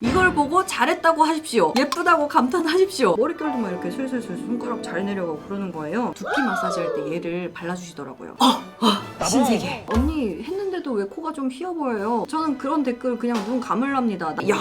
이걸 보고 잘했다고 하십시오. 예쁘다고 감탄하십시오. 머릿결도 막 이렇게 슬슬슬 손가락 잘 내려가고 그러는 거예요. 두피 마사지 할 때 얘를 발라주시더라고요. 아, 아, 신세계. 언니 했는데도 왜 코가 좀 휘어 보여요? 저는 그런 댓글 그냥 눈 감을랍니다. 이야,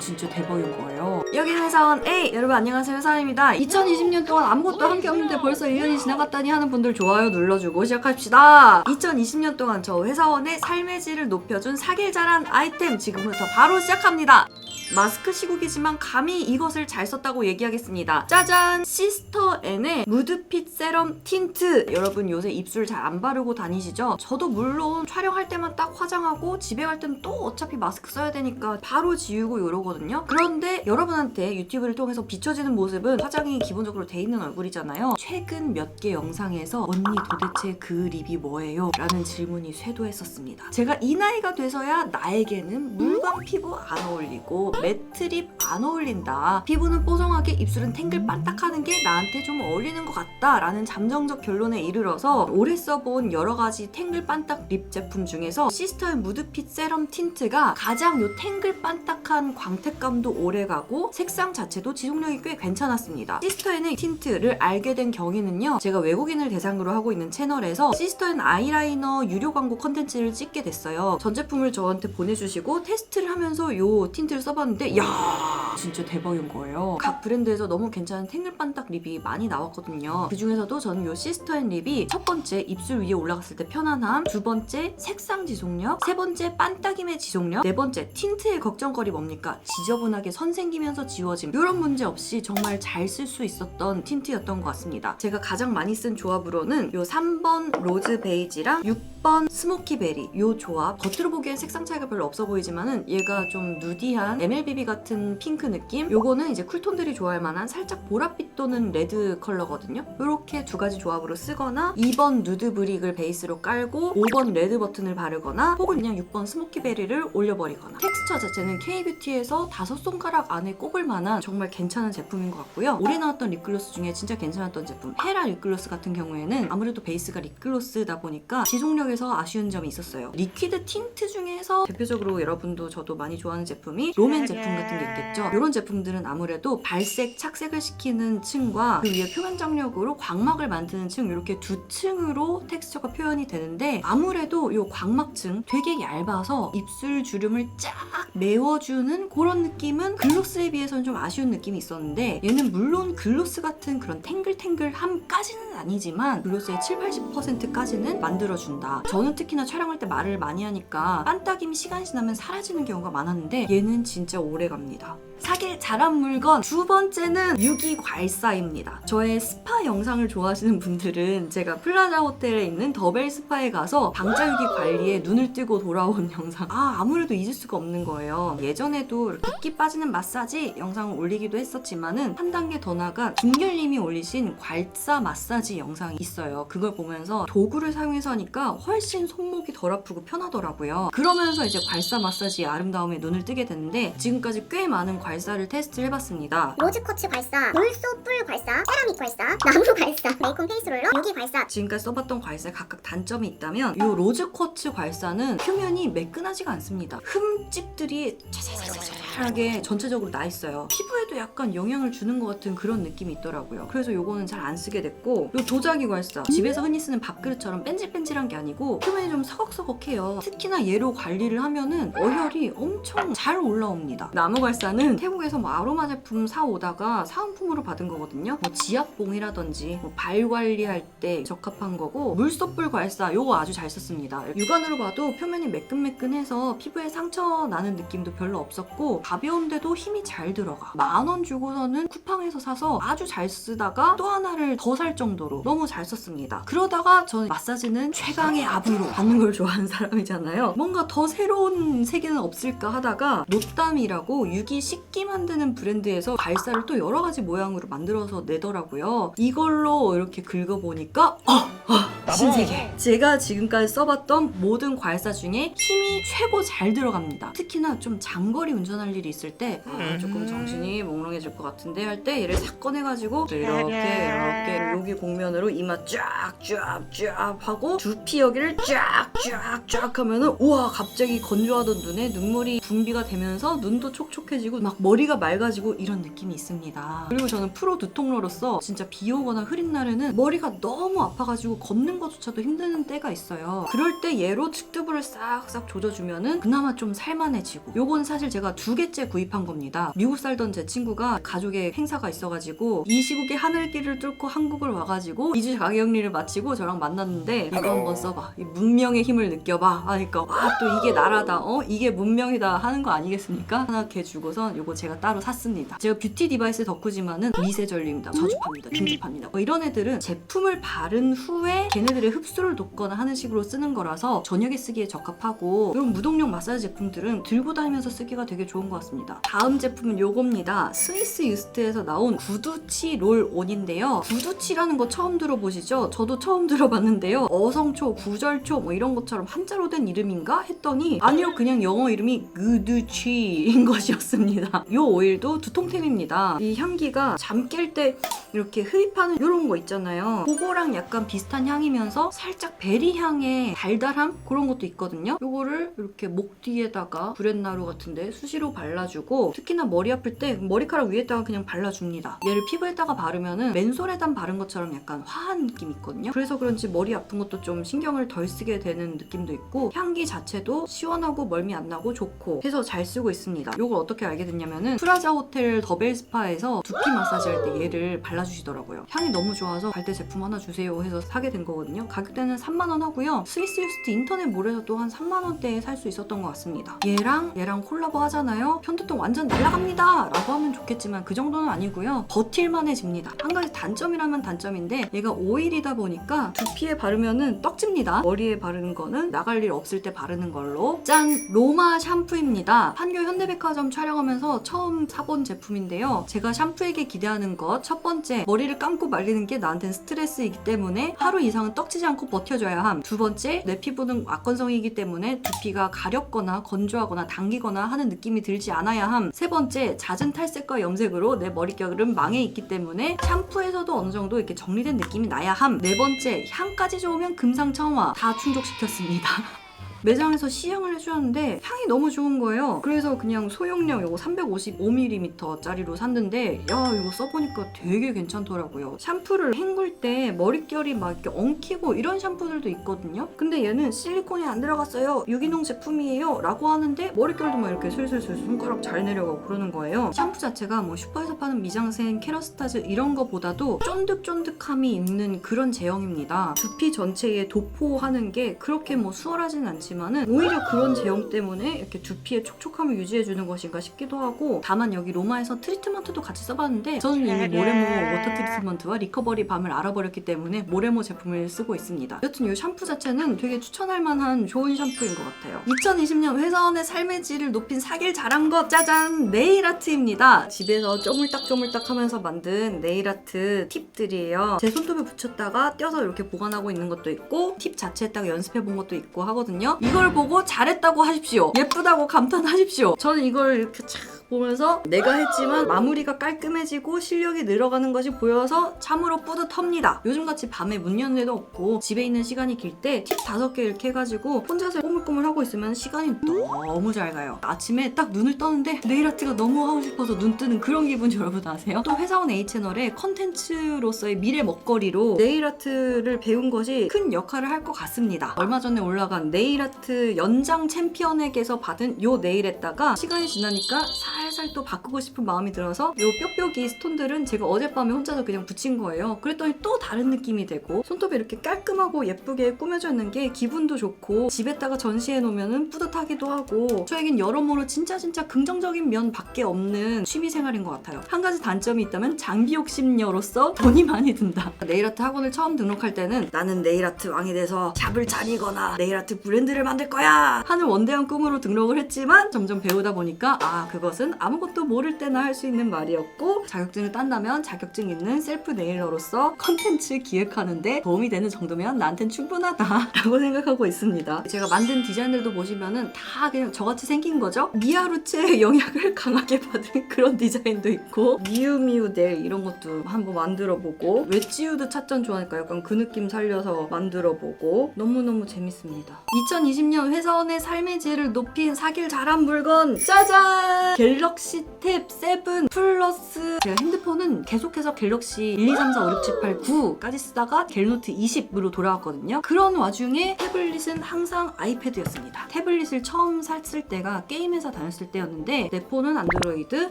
진짜 대박인 거예요. 여기는 회사원 A. 여러분 안녕하세요. 회사원입니다. 2020년 동안 아무것도 한 게 없는데 벌써 1년이 지나갔다니 하는 분들 좋아요 눌러주고 시작합시다. 2020년 동안 저 회사원의 삶의 질을 높여준 사길자란 아이템 지금부터 바로 시작합니다. 마스크 시국이지만 감히 이것을 잘 썼다고 얘기하겠습니다. 짜잔! 시스터 N의 무드핏 세럼 틴트. 여러분 요새 입술 잘 안 바르고 다니시죠? 저도 물론 촬영할 때만 딱 화장하고 집에 갈 때는 또 어차피 마스크 써야 되니까 바로 지우고 이러거든요. 그런데 여러분한테 유튜브를 통해서 비춰지는 모습은 화장이 기본적으로 돼 있는 얼굴이잖아요. 최근 몇 개 영상에서 언니 도대체 그 립이 뭐예요? 라는 질문이 쇄도했었습니다. 제가 이 나이가 돼서야 나에게는 물광 피부 안 어울리고 매트립 안 어울린다. 피부는 뽀송하게 입술은 탱글 반딱하는 게 나한테 좀 어울리는 것 같다라는 잠정적 결론에 이르러서 오래 써본 여러 가지 탱글 반딱 립 제품 중에서 시스터의 무드핏 세럼 틴트가 가장 요 탱글 반딱한 광택감도 오래가고 색상 자체도 지속력이 꽤 괜찮았습니다. 시스터에는 틴트를 알게 된 경위는요. 제가 외국인을 대상으로 하고 있는 채널에서 시스터엔 아이라이너 유료 광고 컨텐츠를 찍게 됐어요. 전 제품을 저한테 보내주시고 테스트를 하면서 요 틴트를 써봤는데 야 진짜 대박인 거예요. 각 브랜드에서 너무 괜찮은 탱글반딱 립이 많이 나왔거든요. 그 중에서도 저는 요 시스터앤 립이 첫 번째 입술 위에 올라갔을 때 편안함, 두 번째 색상 지속력, 세 번째 반딱임의 지속력, 네 번째 틴트의 걱정거리 뭡니까? 지저분하게 선 생기면서 지워짐 이런 문제 없이 정말 잘 쓸 수 있었던 틴트였던 것 같습니다. 제가 가장 많이 쓴 조합으로는 요 3번 로즈 베이지랑 6번 스모키 베리 요 조합. 겉으로 보기엔 색상 차이가 별로 없어 보이지만은 얘가 좀 누디한 MLBB 같은 핑크 느낌? 요거는 이제 쿨톤들이 좋아할 만한 살짝 보랏빛 또는 레드 컬러거든요. 요렇게 두 가지 조합으로 쓰거나 2번 누드 브릭을 베이스로 깔고 5번 레드 버튼을 바르거나 혹은 그냥 6번 스모키 베리를 올려버리거나. 텍스처 자체는 K뷰티에서 다섯 손가락 안에 꼽을 만한 정말 괜찮은 제품인 것 같고요. 올해 나왔던 립글로스 중에 진짜 괜찮았던 제품 헤라 립글로스 같은 경우에는 아무래도 베이스가 립글로스다 보니까 지속력 에서 아쉬운 점이 있었어요. 리퀴드 틴트 중에서 대표적으로 여러분도 저도 많이 좋아하는 제품이 롬앤 제품 같은 게 있겠죠? 이런 제품들은 아무래도 발색 착색을 시키는 층과 그 위에 표면 장력으로 광막을 만드는 층 이렇게 두 층으로 텍스처가 표현이 되는데 아무래도 이 광막층 되게 얇아서 입술 주름을 쫙 메워주는 그런 느낌은 글로스에 비해서는 좀 아쉬운 느낌이 있었는데 얘는 물론 글로스 같은 그런 탱글탱글함까지는 아니지만 글로스의 7, 80%까지는 만들어준다. 저는 특히나 촬영할 때 말을 많이 하니까 반딱임이 시간이 지나면 사라지는 경우가 많았는데 얘는 진짜 오래 갑니다. 사길 잘한 물건 두 번째는 유기 괄사입니다. 저의 스파 영상을 좋아하시는 분들은 제가 플라자 호텔에 있는 더벨 스파에 가서 방자유기 관리에 눈을 뜨고 돌아온 영상 아 아무래도 잊을 수가 없는 거예요. 예전에도 붓기 빠지는 마사지 영상을 올리기도 했었지만은 한 단계 더 나가 김결님이 올리신 괄사 마사지 영상이 있어요. 그걸 보면서 도구를 사용해서 하니까 훨씬 손목이 덜 아프고 편하더라고요. 그러면서 이제 괄사 마사지의 아름다움에 눈을 뜨게 됐는데 지금까지 꽤 많은 괄 사를 테스트를 해봤습니다. 로즈쿼츠 발사, 물소 뿔 발사, 세라믹 발사, 나무 발사, 베이컨 페이스롤러, 유기 발사. 지금까지 써봤던 괄사에 각각 단점이 있다면 이 로즈 쿼츠 괄사는 표면이 매끈하지가 않습니다. 흠집들이 차차차차하게 전체적으로 나 있어요. 피부에도 약간 영향을 주는 것 같은 그런 느낌이 있더라고요. 그래서 요거는 잘 안 쓰게 됐고 이 도자기 괄사 집에서 흔히 쓰는 밥그릇처럼 뺀질뺀질한 게 아니고 표면이 좀 서걱서걱해요. 특히나 얘로 관리를 하면은 어혈이 엄청 잘 올라옵니다. 나무 괄사는 태국에서 뭐 아로마 제품 사 오다가 사은품으로 받은 거거든요. 뭐 지압봉이라든지 뭐 발 관리할 때 적합한 거고 물소뿔 괄사 요거 아주 잘 썼습니다. 육안으로 봐도 표면이 매끈매끈해서 피부에 상처 나는 느낌도 별로 없었고 가벼운데도 힘이 잘 들어가. 만 원 주고서는 쿠팡에서 사서 아주 잘 쓰다가 또 하나를 더 살 정도로 너무 잘 썼습니다. 그러다가 저는 마사지는 최강의 압으로 받는 걸 좋아하는 사람이잖아요. 뭔가 더 새로운 세계는 없을까 하다가 노땀이라고 유기 식기 만드는 브랜드에서 발사를 또 여러 가지 모양으로 만들어서 내더라고요. 이걸로 이렇게 긁어보니까 아, 아, 신세계. 제가 지금까지 써봤던 모든 괄사 중에 힘이 최고 잘 들어갑니다. 특히나 좀 장거리 운전할 일이 있을 때 아, 조금 정신이 몽롱해질 것 같은데 할 때 얘를 싹 꺼내가지고 이렇게 이렇게 여기 공면으로 이마 쫙쫙쫙 하고 두피 여기를 쫙쫙쫙 하면은 우와 갑자기 건조하던 눈에 눈물이 분비가 되면서 눈도 촉촉해지고 막 머리가 맑아지고 이런 느낌이 있습니다. 그리고 저는 프로 두통러로서 진짜 비 오거나 흐린 날에는 머리가 너무 아파가지고 걷는 것조차도 힘드는 때가 있어요. 그럴 때 얘로 측두부를 싹싹 조져주면은 그나마 좀 살만해지고 요건 사실 제가 두 개째 구입한 겁니다. 미국 살던 제 친구가 가족의 행사가 있어가지고 이 시국에 하늘길을 뚫고 한국을 와가지고 2주 자가격리를 마치고 저랑 만났는데 이거 한번 써봐. 이 문명의 힘을 느껴봐. 하니까 와또 이게 나라다. 어 이게 문명이다 하는 거 아니겠습니까? 하나 개 주고선 요거 제가 따로 샀습니다. 제가 뷰티 디바이스 덕후지만은 미세전류입니다. 저주파입니다. 긴급합니다. 뭐 이런 애들은 제품을 바른 후에 걔네들의 흡수를 돕거나 하는 식으로 쓰는 거라서 저녁에 쓰기에 적합하고 이런 무동력 마사지 제품들은 들고 다니면서 쓰기가 되게 좋은 것 같습니다. 다음 제품은 요겁니다. 스위스 유스트에서 나온 구두치 롤 온인데요. 구두치라는 거 처음 들어보시죠? 저도 처음 들어봤는데요. 어성초, 구절초 뭐 이런 것처럼 한자로 된 이름인가 했더니 아니요 그냥 영어 이름이 구두치인 것이었습니다. 요 오일도 두통템입니다. 이 향기가 잠 깰 때 이렇게 흡입하는 이런 거 있잖아요. 그거랑 약간 비슷한 향이면서 살짝 베리 향의 달달함 그런 것도 있거든요. 요거를 이렇게 목 뒤에다가 브렛나루 같은데 수시로 발라주고 특히나 머리 아플 때 머리카락 위에다가 그냥 발라줍니다. 얘를 피부에다가 바르면은 맨솔에다 바른 것처럼 약간 화한 느낌이 있거든요. 그래서 그런지 머리 아픈 것도 좀 신경을 덜 쓰게 되는 느낌도 있고 향기 자체도 시원하고 멀미 안 나고 좋고 해서 잘 쓰고 있습니다. 요걸 어떻게 알게 됐냐면 은 프라자 호텔 더벨 스파에서 두피 마사지 할 때 얘를 발라주시더라고요. 향이 너무 좋아서 갈때 제품 하나 주세요 해서 사게 된 거거든요. 가격대는 3만원 하고요. 스위스 유스트 인터넷 몰에서도 한 3만원대에 살 수 있었던 것 같습니다. 얘랑 얘랑 콜라보 하잖아요. 편두통 완전 날라갑니다! 라고 하면 좋겠지만 그 정도는 아니고요. 버틸만해집니다. 한 가지 단점이라면 단점인데 얘가 오일이다 보니까 두피에 바르면은 떡집니다. 머리에 바르는 거는 나갈 일 없을 때 바르는 걸로 짠! 로마 샴푸입니다. 판교 현대백화점 촬영하면서 처음 사본 제품인데요. 제가 샴푸에게 기대하는 것 첫 번째 머리를 감고 말리는 게 나한테는 스트레스이기 때문에 하루 이상은 떡지지 않고 버텨줘야 함. 두 번째 내 피부는 악건성이기 때문에 두피가 가렵거나 건조하거나 당기거나 하는 느낌이 들지 않아야 함. 세 번째 잦은 탈색과 염색으로 내 머릿결은 망해 있기 때문에 샴푸에서도 어느 정도 이렇게 정리된 느낌이 나야 함. 네 번째 향까지 좋으면 금상첨화 다 충족시켰습니다. 매장에서 시향을 해주셨는데 향이 너무 좋은 거예요. 그래서 그냥 소용량 이거 355ml 짜리로 샀는데 야 이거 써보니까 되게 괜찮더라고요. 샴푸를 헹굴 때 머릿결이 막 이렇게 엉키고 이런 샴푸들도 있거든요. 근데 얘는 실리콘이 안 들어갔어요. 유기농 제품이에요. 라고 하는데 머릿결도 막 이렇게 슬슬슬 손가락 잘 내려가고 그러는 거예요. 샴푸 자체가 뭐 슈퍼에서 파는 미장센, 케라스타즈 이런 거보다도 쫀득쫀득함이 있는 그런 제형입니다. 두피 전체에 도포하는 게 그렇게 뭐 수월하진 않지만 은 오히려 그런 제형 때문에 이렇게 두피의 촉촉함을 유지해주는 것인가 싶기도 하고 다만 여기 로마에서 트리트먼트도 같이 써봤는데 저는 이미 모레모 워터 트리트먼트와 리커버리 밤을 알아버렸기 때문에 모레모 제품을 쓰고 있습니다. 여튼 이 샴푸 자체는 되게 추천할 만한 좋은 샴푸인 것 같아요. 2020년 회사원의 삶의 질을 높인 사길 잘한 것 짜잔 네일 아트입니다. 집에서 쪼물딱쪼물딱 하면서 만든 네일 아트 팁들이에요. 제 손톱에 붙였다가 떼어서 이렇게 보관하고 있는 것도 있고 팁 자체에 딱 연습해 본 것도 있고 하거든요. 이걸 보고 잘했다고 하십시오. 예쁘다고 감탄하십시오. 저는 이걸 이렇게 착 보면서 내가 했지만 마무리가 깔끔해지고 실력이 늘어가는 것이 보여서 참으로 뿌듯합니다. 요즘같이 밤에 문 여는 데도 없고 집에 있는 시간이 길 때 팁 다섯 개 이렇게 해가지고 혼자서 꼬물꼬물 하고 있으면 시간이 너무 잘 가요. 아침에 딱 눈을 떠는데 네일 아트가 너무 하고 싶어서 눈 뜨는 그런 기분 여러분 아세요? 또 회사원 A 채널의 컨텐츠로서의 미래 먹거리로 네일 아트를 배운 것이 큰 역할을 할 것 같습니다. 얼마 전에 올라간 네일 아트 연장 챔피언에게서 받은 요 네일에다가 시간이 지나니까 살 살 또 바꾸고 싶은 마음이 들어서 요 뾱뾱이 스톤들은 제가 어젯밤에 혼자서 그냥 붙인 거예요. 그랬더니 또 다른 느낌이 되고 손톱이 이렇게 깔끔하고 예쁘게 꾸며져 있는 게 기분도 좋고 집에다가 전시해 놓으면 뿌듯하기도 하고 저에겐 여러모로 진짜 진짜 긍정적인 면밖에 없는 취미 생활인 것 같아요. 한 가지 단점이 있다면 장비 욕심녀로서 돈이 많이 든다. 네일아트 학원을 처음 등록할 때는 나는 네일아트 왕이 돼서 샵을 차리거나 네일아트 브랜드를 만들 거야 하는 원대한 꿈으로 등록을 했지만 점점 배우다 보니까 아 그것은 아무 아무것도 모를 때나 할 수 있는 말이었고 자격증을 딴다면 자격증 있는 셀프 네일러로서 컨텐츠 기획하는데 도움이 되는 정도면 나한텐 충분하다라고 생각하고 있습니다. 제가 만든 디자인들도 보시면은 다 그냥 저같이 생긴 거죠. 미아루체 영향을 강하게 받은 그런 디자인도 있고 미우미우 넬 이런 것도 한번 만들어보고 웨지우드 찻전 좋아하니까 약간 그 느낌 살려서 만들어보고 너무너무 재밌습니다. 2020년 회사원의 삶의 질을 높인 사길 잘한 물건 짜잔! 갤럭 시 탭 7 플러스 제가 핸드폰은 계속해서 갤럭시 1, 2, 3, 4, 5, 6, 7, 8, 9까지 쓰다가 갤노트 20으로 돌아왔거든요. 그런 와중에 태블릿은 항상 아이패드였습니다. 태블릿을 처음 샀을 때가 게임 회사 다녔을 때였는데 내 폰은 안드로이드,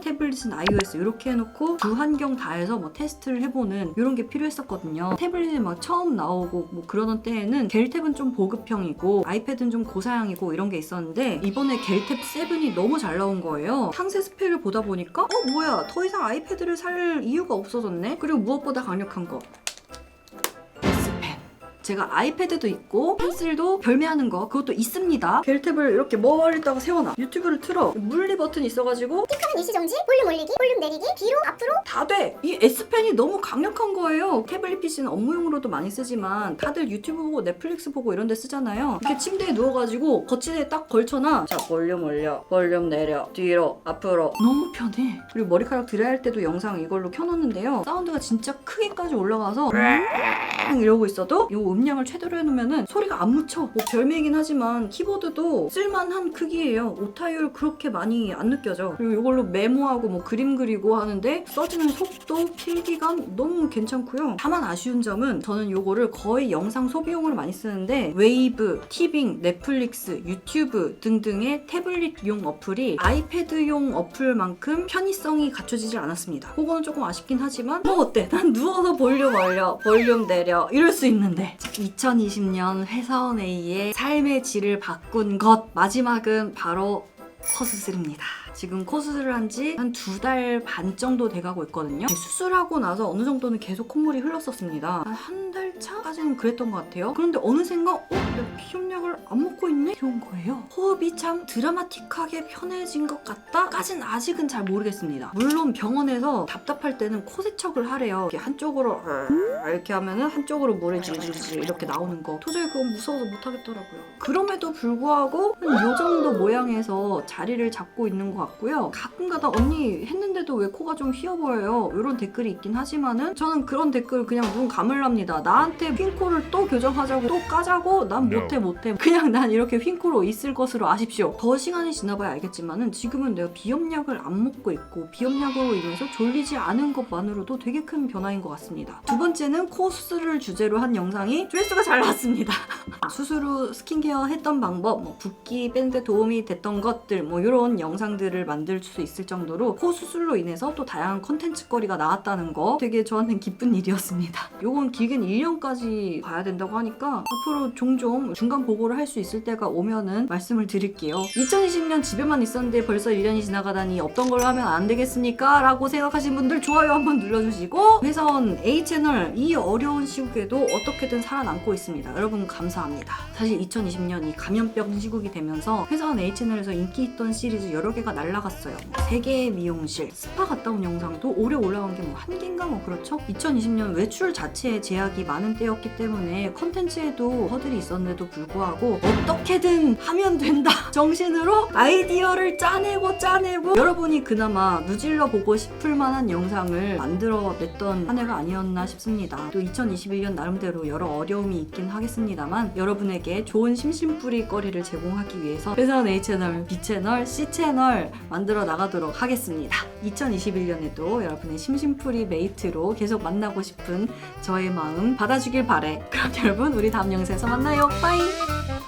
태블릿은 iOS 이렇게 해놓고 두 환경 다 해서 뭐 테스트를 해보는 이런 게 필요했었거든요. 태블릿이 막 처음 나오고 뭐 그러던 때에는 갤탭은 좀 보급형이고 아이패드는 좀 고사양이고 이런 게 있었는데 이번에 갤탭 7이 너무 잘 나온 거예요. 상세 스펙을 보다 보니까 어 뭐야 더 이상 아이패드를 살 이유가 없어졌네. 그리고 무엇보다 강력한 거. 제가 아이패드도 있고 펜슬도 별매하는 거 그것도 있습니다. 갤탭을 이렇게 멀리다가 세워놔. 유튜브를 틀어. 물리 버튼 있어가지고 픽하는 일시 정지, 볼륨 올리기, 볼륨 내리기, 뒤로, 앞으로. 다 돼! 이 S펜이 너무 강력한 거예요. 태블릿 PC는 업무용으로도 많이 쓰지만 다들 유튜브 보고 넷플릭스 보고 이런 데 쓰잖아요. 이렇게 침대에 누워가지고 거치대에 딱 걸쳐놔. 자, 볼륨 올려, 볼륨 내려, 뒤로, 앞으로. 너무 편해. 그리고 머리카락 드라이할 때도 영상 이걸로 켜놓는데요. 사운드가 진짜 크게까지 올라가서 이러고 있어도 이음 량을 최대로 해놓으면 소리가 안 묻혀. 뭐 별매이긴 하지만 키보드도 쓸만한 크기예요. 오타율 그렇게 많이 안 느껴져. 그리고 이걸로 메모하고 뭐 그림 그리고 하는데 써지는 속도, 필기감 너무 괜찮고요. 다만 아쉬운 점은 저는 이거를 거의 영상 소비용으로 많이 쓰는데 웨이브, 티빙, 넷플릭스, 유튜브 등등의 태블릿용 어플이 아이패드용 어플만큼 편의성이 갖춰지지 않았습니다. 그거는 조금 아쉽긴 하지만 뭐 어때? 난 누워서 볼륨 올려, 볼륨 내려 이럴 수 있는데 2020년 회사원 A의 삶의 질을 바꾼 것 마지막은 바로 코수술입니다. 지금 코수술을 한 지 한 두 달 반 정도 돼가고 있거든요. 수술하고 나서 어느 정도는 계속 콧물이 흘렀었습니다. 한 달 차까지는 그랬던 것 같아요. 그런데 어느샌가 어? 내가 비염약을 안 먹고 있네? 이런 거예요. 호흡이 참 드라마틱하게 편해진 것 같다? 까진 아직은 잘 모르겠습니다. 물론 병원에서 답답할 때는 코 세척을 하래요. 이렇게 한쪽으로 이렇게 하면은 한쪽으로 물이 질질질 이렇게 나오는 거. 도저히 그건 무서워서 못하겠더라고요. 그럼에도 불구하고 한요 정도 모양에서 자리를 잡고 있는 것 같 고요. 가끔가다 언니 했는데도 왜 코가 좀 휘어 보여요? 이런 댓글이 있긴 하지만은 저는 그런 댓글 그냥 눈 감을랍니다. 나한테 휜 코를 또 교정하자고 또 까자고 난 못해 못해. 그냥 난 이렇게 휜 코로 있을 것으로 아십시오. 더 시간이 지나봐야 알겠지만은 지금은 내가 비염약을 안 먹고 있고 비염약으로 인해서 졸리지 않은 것만으로도 되게 큰 변화인 것 같습니다. 두 번째는 코 수술을 주제로 한 영상이 조회수가 잘 나왔습니다. 수술 후 스킨케어 했던 방법, 뭐 붓기 빼는데 도움이 됐던 것들, 뭐 이런 영상들 을 만들 수 있을 정도로 코 수술로 인해서 또 다양한 컨텐츠거리가 나왔다는 거 되게 저한테는 기쁜 일이었습니다. 요건 길게는 1년까지 봐야 된다고 하니까 앞으로 종종 중간 보고를 할 수 있을 때가 오면은 말씀을 드릴게요. 2020년 집에만 있었는데 벌써 1년이 지나가다니 없던 걸 하면 안 되겠습니까? 라고 생각하신 분들 좋아요 한번 눌러주시고 회사원 A채널 이 어려운 시국에도 어떻게든 살아남고 있습니다. 여러분 감사합니다. 사실 2020년 이 감염병 시국이 되면서 회사원 A채널에서 인기 있던 시리즈 여러 개가 날라갔어요. 세계 미용실, 스파 갔다 온 영상도 올해 올라간 게뭐 한 개인가 뭐 그렇죠? 2020년 외출 자체에 제약이 많은 때였기 때문에 컨텐츠에도 허들이 있었는데도 불구하고 어떻게든 하면 된다 정신으로 아이디어를 짜내고 짜내고 여러분이 그나마 누질러 보고 싶을 만한 영상을 만들어 냈던 한 해가 아니었나 싶습니다. 또 2021년 나름대로 여러 어려움이 있긴 하겠습니다만 여러분에게 좋은 심심풀이 거리를 제공하기 위해서 회사원 A채널, B채널, C채널 만들어 나가도록 하겠습니다. 2021년에도 여러분의 심심풀이 메이트로 계속 만나고 싶은 저의 마음 받아주길 바래. 그럼 여러분 우리 다음 영상에서 만나요. 빠이!